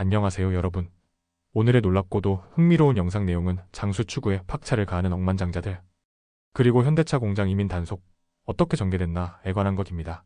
안녕하세요 여러분. 오늘의 놀랍고도 흥미로운 영상 내용은 장수 추구에 팍차를 가하는 억만장자들 그리고 현대차 공장 이민 단속 어떻게 전개됐나에 관한 것입니다.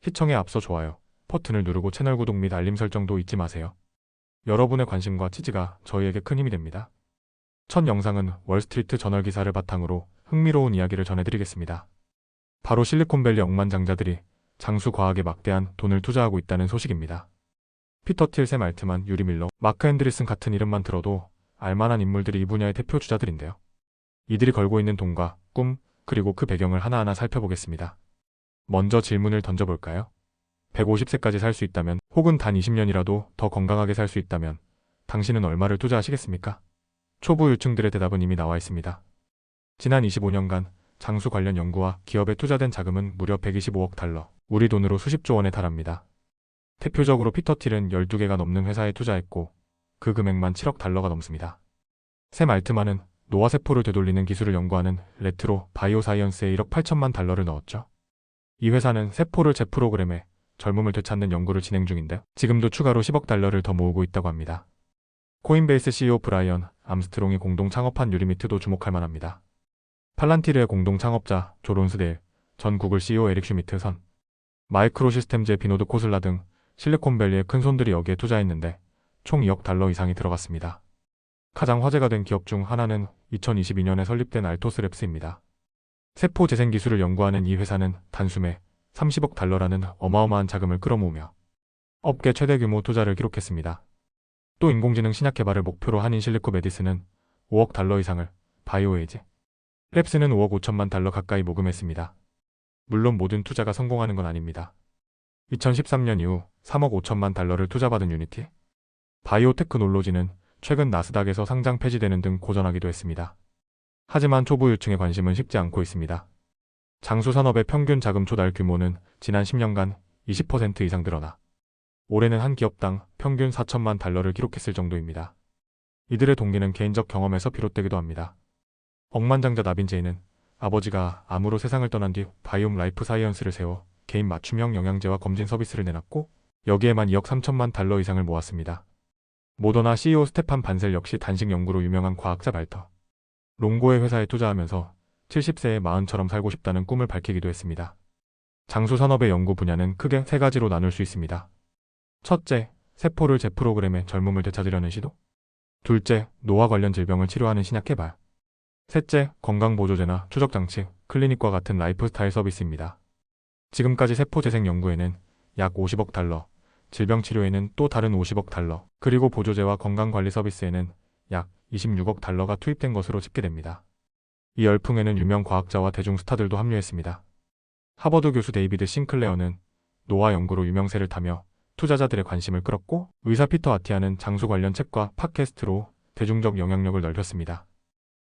시청에 앞서 좋아요, 버튼을 누르고 채널 구독 및 알림 설정도 잊지 마세요. 여러분의 관심과 지지가 저희에게 큰 힘이 됩니다. 첫 영상은 월스트리트 저널 기사를 바탕으로 흥미로운 이야기를 전해드리겠습니다. 바로 실리콘밸리 억만장자들이 장수 과학에 막대한 돈을 투자하고 있다는 소식입니다. 피터 틸, 샘 알트만, 유리 밀러, 마크 앤드리슨 같은 이름만 들어도 알만한 인물들이 이 분야의 대표 주자들인데요. 이들이 걸고 있는 돈과 꿈, 그리고 그 배경을 하나하나 살펴보겠습니다. 먼저 질문을 던져볼까요? 150세까지 살 수 있다면, 혹은 단 20년이라도 더 건강하게 살 수 있다면, 당신은 얼마를 투자하시겠습니까? 초보 유층들의 대답은 이미 나와 있습니다. 지난 25년간 장수 관련 연구와 기업에 투자된 자금은 무려 125억 달러, 우리 돈으로 수십조 원에 달합니다. 대표적으로 피터 틸은 12개가 넘는 회사에 투자했고 그 금액만 7억 달러가 넘습니다. 샘 알트만은 노화세포를 되돌리는 기술을 연구하는 레트로 바이오사이언스에 1억 8천만 달러를 넣었죠. 이 회사는 세포를 제 프로그램에 젊음을 되찾는 연구를 진행 중인데 지금도 추가로 10억 달러를 더 모으고 있다고 합니다. 코인베이스 CEO 브라이언 암스트롱이 공동 창업한 유리미트도 주목할 만합니다. 팔란티르의 공동 창업자 조 론스데일, 전 구글 CEO 에릭 슈미트 선, 마이크로 시스템즈의 비노드 코슬라 등 실리콘밸리의 큰 손들이 여기에 투자했는데 총 2억 달러 이상이 들어갔습니다. 가장 화제가 된 기업 중 하나는 2022년에 설립된 알토스랩스입니다. 세포 재생 기술을 연구하는 이 회사는 단숨에 30억 달러라는 어마어마한 자금을 끌어모으며 업계 최대 규모 투자를 기록했습니다. 또 인공지능 신약 개발을 목표로 한 인 실리코 메디스는 5억 달러 이상을, 바이오에이지, 랩스는 5억 5천만 달러 가까이 모금했습니다. 물론 모든 투자가 성공하는 건 아닙니다. 2013년 이후 3억 5천만 달러를 투자받은 유니티, 바이오 테크놀로지는 최근 나스닥에서 상장 폐지되는 등 고전하기도 했습니다. 하지만 초보 유층의 관심은 식지 않고 있습니다. 장수 산업의 평균 자금 조달 규모는 지난 10년간 20% 이상 늘어나 올해는 한 기업당 평균 4천만 달러를 기록했을 정도입니다. 이들의 동기는 개인적 경험에서 비롯되기도 합니다. 억만장자 나빈 제이는 아버지가 암으로 세상을 떠난 뒤 바이옴 라이프 사이언스를 세워 개인 맞춤형 영양제와 검진 서비스를 내놨고 여기에만 2억 3천만 달러 이상을 모았습니다. 모더나 CEO 스테판 반셀 역시 단식 연구로 유명한 과학자 발터. 롱고의 회사에 투자하면서 70세의 마흔처럼 살고 싶다는 꿈을 밝히기도 했습니다. 장수 산업의 연구 분야는 크게 세 가지로 나눌 수 있습니다. 첫째, 세포를 제 프로그램에 젊음을 되찾으려는 시도. 둘째, 노화 관련 질병을 치료하는 신약 개발. 셋째, 건강보조제나 추적장치, 클리닉과 같은 라이프스타일 서비스입니다. 지금까지 세포 재생 연구에는 약 50억 달러, 질병 치료에는 또 다른 50억 달러, 그리고 보조제와 건강관리 서비스에는 약 26억 달러가 투입된 것으로 집계됩니다. 이 열풍에는 유명 과학자와 대중 스타들도 합류했습니다. 하버드 교수 데이비드 싱클레어는 노화 연구로 유명세를 타며 투자자들의 관심을 끌었고 의사 피터 아티아는 장수 관련 책과 팟캐스트로 대중적 영향력을 넓혔습니다.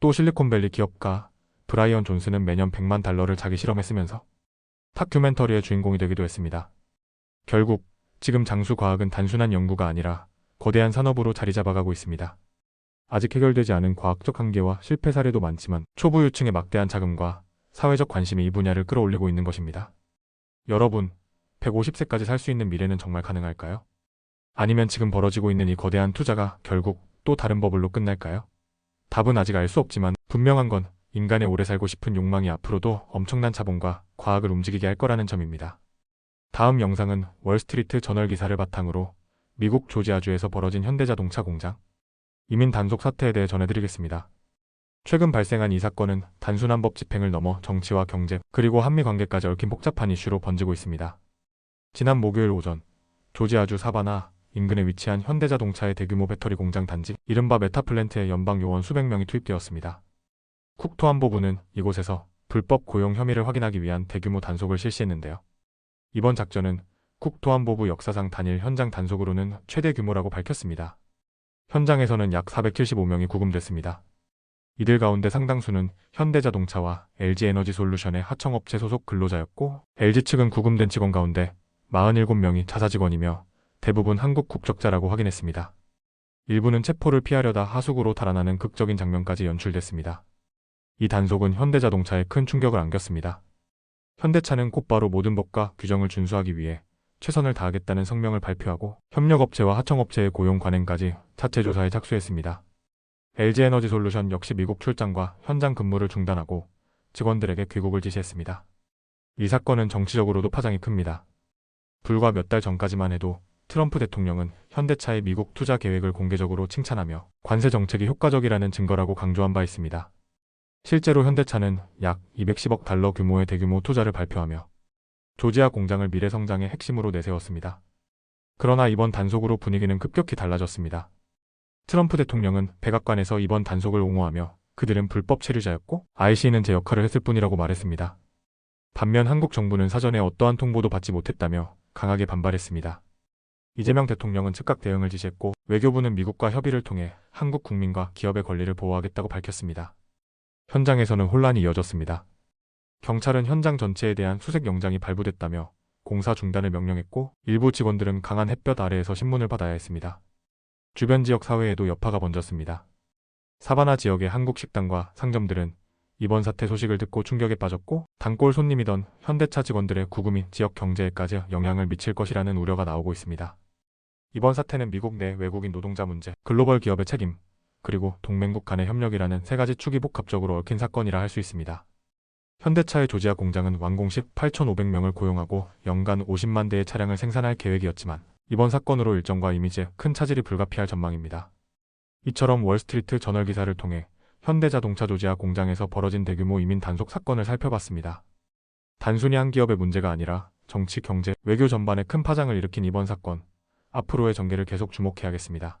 또 실리콘밸리 기업가 브라이언 존스는 매년 100만 달러를 자기 실험에 쓰면서 다큐멘터리의 주인공이 되기도 했습니다. 결국 지금 장수 과학은 단순한 연구가 아니라 거대한 산업으로 자리 잡아가고 있습니다. 아직 해결되지 않은 과학적 한계와 실패 사례도 많지만 초보 유층의 막대한 자금과 사회적 관심이 이 분야를 끌어올리고 있는 것입니다. 여러분, 150세까지 살 수 있는 미래는 정말 가능할까요? 아니면 지금 벌어지고 있는 이 거대한 투자가 결국 또 다른 버블로 끝날까요? 답은 아직 알 수 없지만 분명한 건 인간의 오래 살고 싶은 욕망이 앞으로도 엄청난 자본과 과학을 움직이게 할 거라는 점입니다. 다음 영상은 월스트리트 저널 기사를 바탕으로 미국 조지아주에서 벌어진 현대자동차 공장 이민 단속 사태에 대해 전해드리겠습니다. 최근 발생한 이 사건은 단순한 법 집행을 넘어 정치와 경제 그리고 한미 관계까지 얽힌 복잡한 이슈로 번지고 있습니다. 지난 목요일 오전 조지아주 사바나 인근에 위치한 현대자동차의 대규모 배터리 공장 단지 이른바 메타플랜트에 연방 요원 수백 명이 투입되었습니다. 국토안보부는 이곳에서 불법 고용 혐의를 확인하기 위한 대규모 단속을 실시했는데요. 이번 작전은 국토안보부 역사상 단일 현장 단속으로는 최대 규모라고 밝혔습니다. 현장에서는 약 475명이 구금됐습니다. 이들 가운데 상당수는 현대자동차와 LG에너지솔루션의 하청업체 소속 근로자였고 LG 측은 구금된 직원 가운데 47명이 자사 직원이며 대부분 한국 국적자라고 확인했습니다. 일부는 체포를 피하려다 하수구로 달아나는 극적인 장면까지 연출됐습니다. 이 단속은 현대자동차에 큰 충격을 안겼습니다. 현대차는 곧바로 모든 법과 규정을 준수하기 위해 최선을 다하겠다는 성명을 발표하고 협력업체와 하청업체의 고용 관행까지 자체 조사에 착수했습니다. LG에너지 솔루션 역시 미국 출장과 현장 근무를 중단하고 직원들에게 귀국을 지시했습니다. 이 사건은 정치적으로도 파장이 큽니다. 불과 몇 달 전까지만 해도 트럼프 대통령은 현대차의 미국 투자 계획을 공개적으로 칭찬하며 관세 정책이 효과적이라는 증거라고 강조한 바 있습니다. 실제로 현대차는 약 210억 달러 규모의 대규모 투자를 발표하며 조지아 공장을 미래 성장의 핵심으로 내세웠습니다. 그러나 이번 단속으로 분위기는 급격히 달라졌습니다. 트럼프 대통령은 백악관에서 이번 단속을 옹호하며 그들은 불법 체류자였고 IC는 제 역할을 했을 뿐이라고 말했습니다. 반면 한국 정부는 사전에 어떠한 통보도 받지 못했다며 강하게 반발했습니다. 이재명 대통령은 즉각 대응을 지시했고 외교부는 미국과 협의를 통해 한국 국민과 기업의 권리를 보호하겠다고 밝혔습니다. 현장에서는 혼란이 이어졌습니다. 경찰은 현장 전체에 대한 수색 영장이 발부됐다며 공사 중단을 명령했고 일부 직원들은 강한 햇볕 아래에서 신문을 받아야 했습니다. 주변 지역 사회에도 여파가 번졌습니다. 사바나 지역의 한국 식당과 상점들은 이번 사태 소식을 듣고 충격에 빠졌고 단골 손님이던 현대차 직원들의 및 지역 경제에까지 영향을 미칠 것이라는 우려가 나오고 있습니다. 이번 사태는 미국 내 외국인 노동자 문제, 글로벌 기업의 책임, 그리고 동맹국 간의 협력이라는 세 가지 축이 복합적으로 얽힌 사건이라 할 수 있습니다. 현대차의 조지아 공장은 완공 시 8,500명을 고용하고 연간 50만 대의 차량을 생산할 계획이었지만 이번 사건으로 일정과 이미지에 큰 차질이 불가피할 전망입니다. 이처럼 월스트리트 저널 기사를 통해 현대자동차 조지아 공장에서 벌어진 대규모 이민 단속 사건을 살펴봤습니다. 단순히 한 기업의 문제가 아니라 정치, 경제, 외교 전반에 큰 파장을 일으킨 이번 사건, 앞으로의 전개를 계속 주목해야겠습니다.